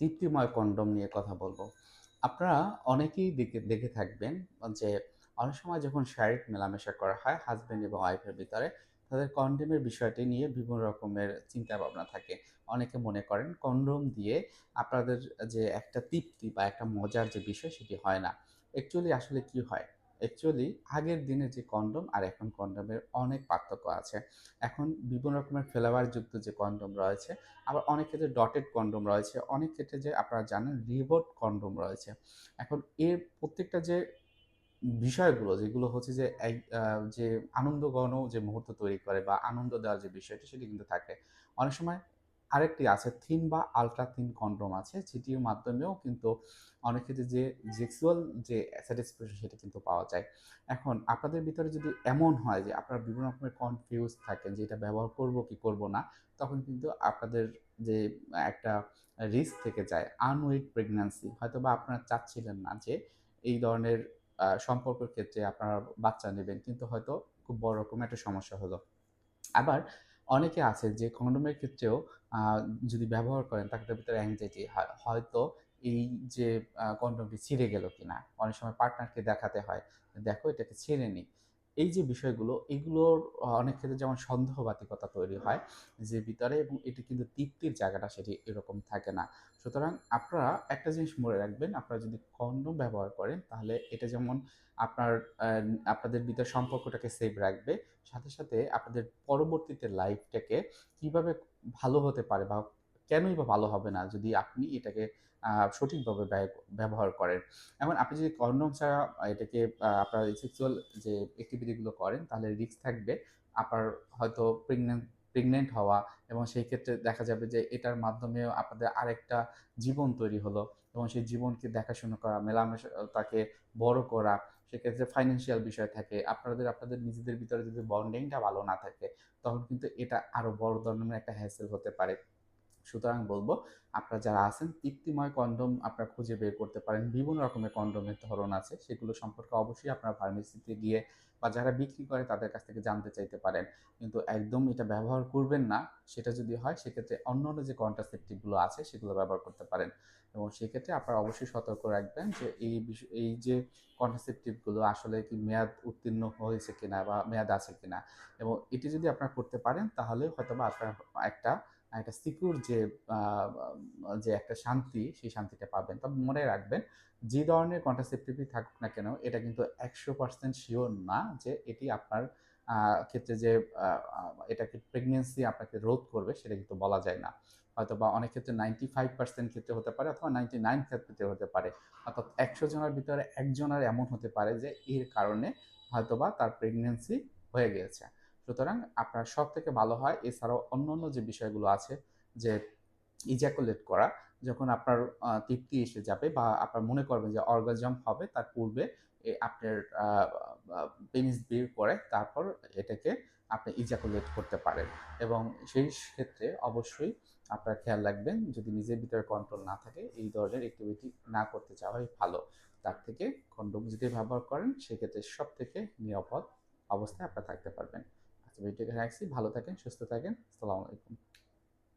তৃপ্তিময় condom নিয়ে কথা বলব। আপনারা অনেকেই দেখে দেখে থাকবেন যে অনেক সময় যখন শারীরিক মেলামেশা করা হয় হাজব্যান্ড এবং ওয়াইফের ভিতরে, তাদের কন্ডোমের বিষয়টি নিয়ে বিভিন্ন রকমের চিন্তা ভাবনা থাকে। অনেকে মনে করেন কন্ডোম দিয়ে আপনাদের যে একটা তৃপ্তি বা একটা মজার যে বিষয় সেটি হয় না। অ্যাকচুয়ালি আসলে কি হয়? অ্যাকচুয়ালি আগের দিনের যে কন্ডোম আর এখন কন্ডোমের অনেক পার্থক্য আছে। এখন বিভিন্ন রকমের ফ্লেভারযুক্ত যে কন্ডোম রয়েছে, আবার অনেক ক্ষেত্রে ডটেড কন্ডোম রয়েছে, অনেক ক্ষেত্রে যে আপনারা জানেন রিবোট কন্ডোম রয়েছে। এখন এর প্রত্যেকটা যে বিষয়গুলো যেগুলো হচ্ছে যে এক যে আনন্দঘন যে মুহূর্ত তৈরি করে বা আনন্দ দেওয়ার যে বিষয়টি সেটি কিন্তু থাকে। অনেক সময় আরেকটি আছে থিন বা আলট্রা থিন কন্ডোম আছে যেটির মাধ্যমেও কিন্তু অনেক ক্ষেত্রে যে সেক্সুয়াল যে স্যাটিসফ্যাকশন সেটা কিন্তু পাওয়া যায়। এখন আপনাদের ভিতরে যদি এমন হয় যে আপনারা বিভিন্ন রকমের কনফিউজ থাকেন যে এটা ব্যবহার করব কি করব না, তখন কিন্তু আপনাদের যে একটা রিস্ক থেকে যায় আনওয়েড প্রেগন্যান্সি হয়তো বা আপনারা চাচ্ছিলেন না যে এই ধরনের সম্পর্কের ক্ষেত্রে আপনারা বাচ্চা নেবেন কিন্তু হয়তো খুব বড় রকমের একটা সমস্যা হলো। আবার অনেকে আছে যে কন্ডোমের ক্ষেত্রেও যদি ব্যবহার করেন তাদের ভিতরে অ্যাংজাইটি হয়। হয়তো এই যে কন্ডোমটি ছিঁড়ে গেল কিনা? অনেক সময় পার্টনারকে দেখাতে হয়। দেখো, এটাকে ছিঁড়ে নিই। এই যে বিষয়গুলো এগুলোর অনেক ক্ষেত্রে যেমন সন্দেহবাতিকতা তৈরি হয় যে ভিতরে এবং এটি কিন্তু তৃপ্তির জায়গাটা সেটি এরকম থাকে না। সুতরাং আপনারা একটা জিনিস মনে রাখবেন, আপনারা যদি কন্ডোম ব্যবহার করেন তাহলে এটা যেমন আপনার আপনাদের ভিতরে সম্পর্কটাকে সেভ রাখবে। সাথে, সাথে আপনাদের পরবর্তীতে লাইফটাকে কীভাবে ভালো হতে পারে বা কেনই বা ভালো হবে না যদি আপনি এটাকে সঠিকভাবে ব্যবহার করেন। এখন আপনি যদি কন্ডোম ছাড়া এটাকে আপনার সেক্সুয়াল যে এক্টিভিটি গুলো করেন তাহলে রিস্ক থাকবে আপনার হয়তো প্রেগন্যান্ট প্রেগনেন্ট হওয়া এবং সেই ক্ষেত্রে দেখা যাবে যে এটার মাধ্যমেও আপনাদের আরেকটা জীবন তৈরি হলো এবং সেই জীবনকে দেখাশোনা করা, মেলামেশা তাকে বড় করা, সেক্ষেত্রে ফাইন্যান্সিয়াল বিষয় থাকে। আপনাদের আপনাদের নিজেদের ভিতরে যদি বন্ডিংটা ভালো না থাকে, তখন কিন্তু এটা আরও বড় ধরনের একটা হ্যাসেল হতে পারে। সুতরাং বলব আপনারা যারা আছেন তৃপ্তিময় কন্ডোম আপনারা খুঁজে বের করতে পারেন। বিভিন্ন রকমের কন্ডোমের ধরন আছে। সেগুলো সম্পর্কে অবশ্যই আপনারা ফার্মেসিতে গিয়ে বা যারা বিক্রি করে তাদের কাছ থেকে জানতে চাইতে পারেন। কিন্তু একদম এটা ব্যবহার করবেন না, সেটা যদি হয় সেক্ষেত্রে অন্যান্য যে কন্ট্রাসেপ্টিভগুলো আছে সেগুলো ব্যবহার করতে পারেন। এবং সেক্ষেত্রে আপনারা অবশ্যই সতর্ক রাখবেন যে এই বিষ এই যে কন্ট্রাসেপ্টিভগুলো আসলে কি মেয়াদ উত্তীর্ণ হয়েছে কিনা বা মেয়াদ আছে কিনা এবং এটি যদি আপনারা করতে পারেন তাহলে হয়তোবা আপনার একটা একটা সিকিউর যে যে একটা শান্তি, সেই শান্তিটা পাবেন। তবে মনে রাখবেন, যে ধরনের কন্ট্রাসেপ্টিভই থাকুক না কেন, এটা কিন্তু একশো পার্সেন্ট শিওর না যে এটি আপনার ক্ষেত্রে যে এটাকে প্রেগন্যান্সি আপনাকে রোধ করবে সেটা কিন্তু বলা যায় না। হয়তো বা অনেক ক্ষেত্রে 95% ক্ষেত্রে হতে পারে অথবা 99 ক্ষেত্রে হতে পারে। অর্থাৎ ১০০ জনের ভিতরে ১ জনের এমন হতে পারে যে এর কারণে হয়তোবা তার প্রেগন্যান্সি হয়ে গিয়েছে। সুতরাং আপনার সব থেকে ভালো হয়, এছাড়াও অন্য অন্য যে বিষয়গুলো আছে, যে ইজাকুলেট করা, যখন আপনার তৃপ্তি এসে যাবে বা আপনার মনে করবেন যে অর্গাজম হবে, তার পূর্বে আপনার পেনিস বের করে তারপর এটাকে আপনি ইজাকুলেট করতে পারেন এবং সেই ক্ষেত্রে অবশ্যই আপনার খেয়াল রাখবেন, যদি নিজের ভিতরে কন্ট্রোল না থাকে, এই ধরনের অ্যাক্টিভিটি না করতে চাওয়াই ভালো। তার থেকে কন্ডোম যদি ব্যবহার করেন, সেক্ষেত্রে সব থেকে নিরাপদ অবস্থায় আপনারা থাকতে পারবেন। আজকে এখানে রাখছি। ভালো থাকেন, সুস্থ থাকেন। আসসালামু আলাইকুম।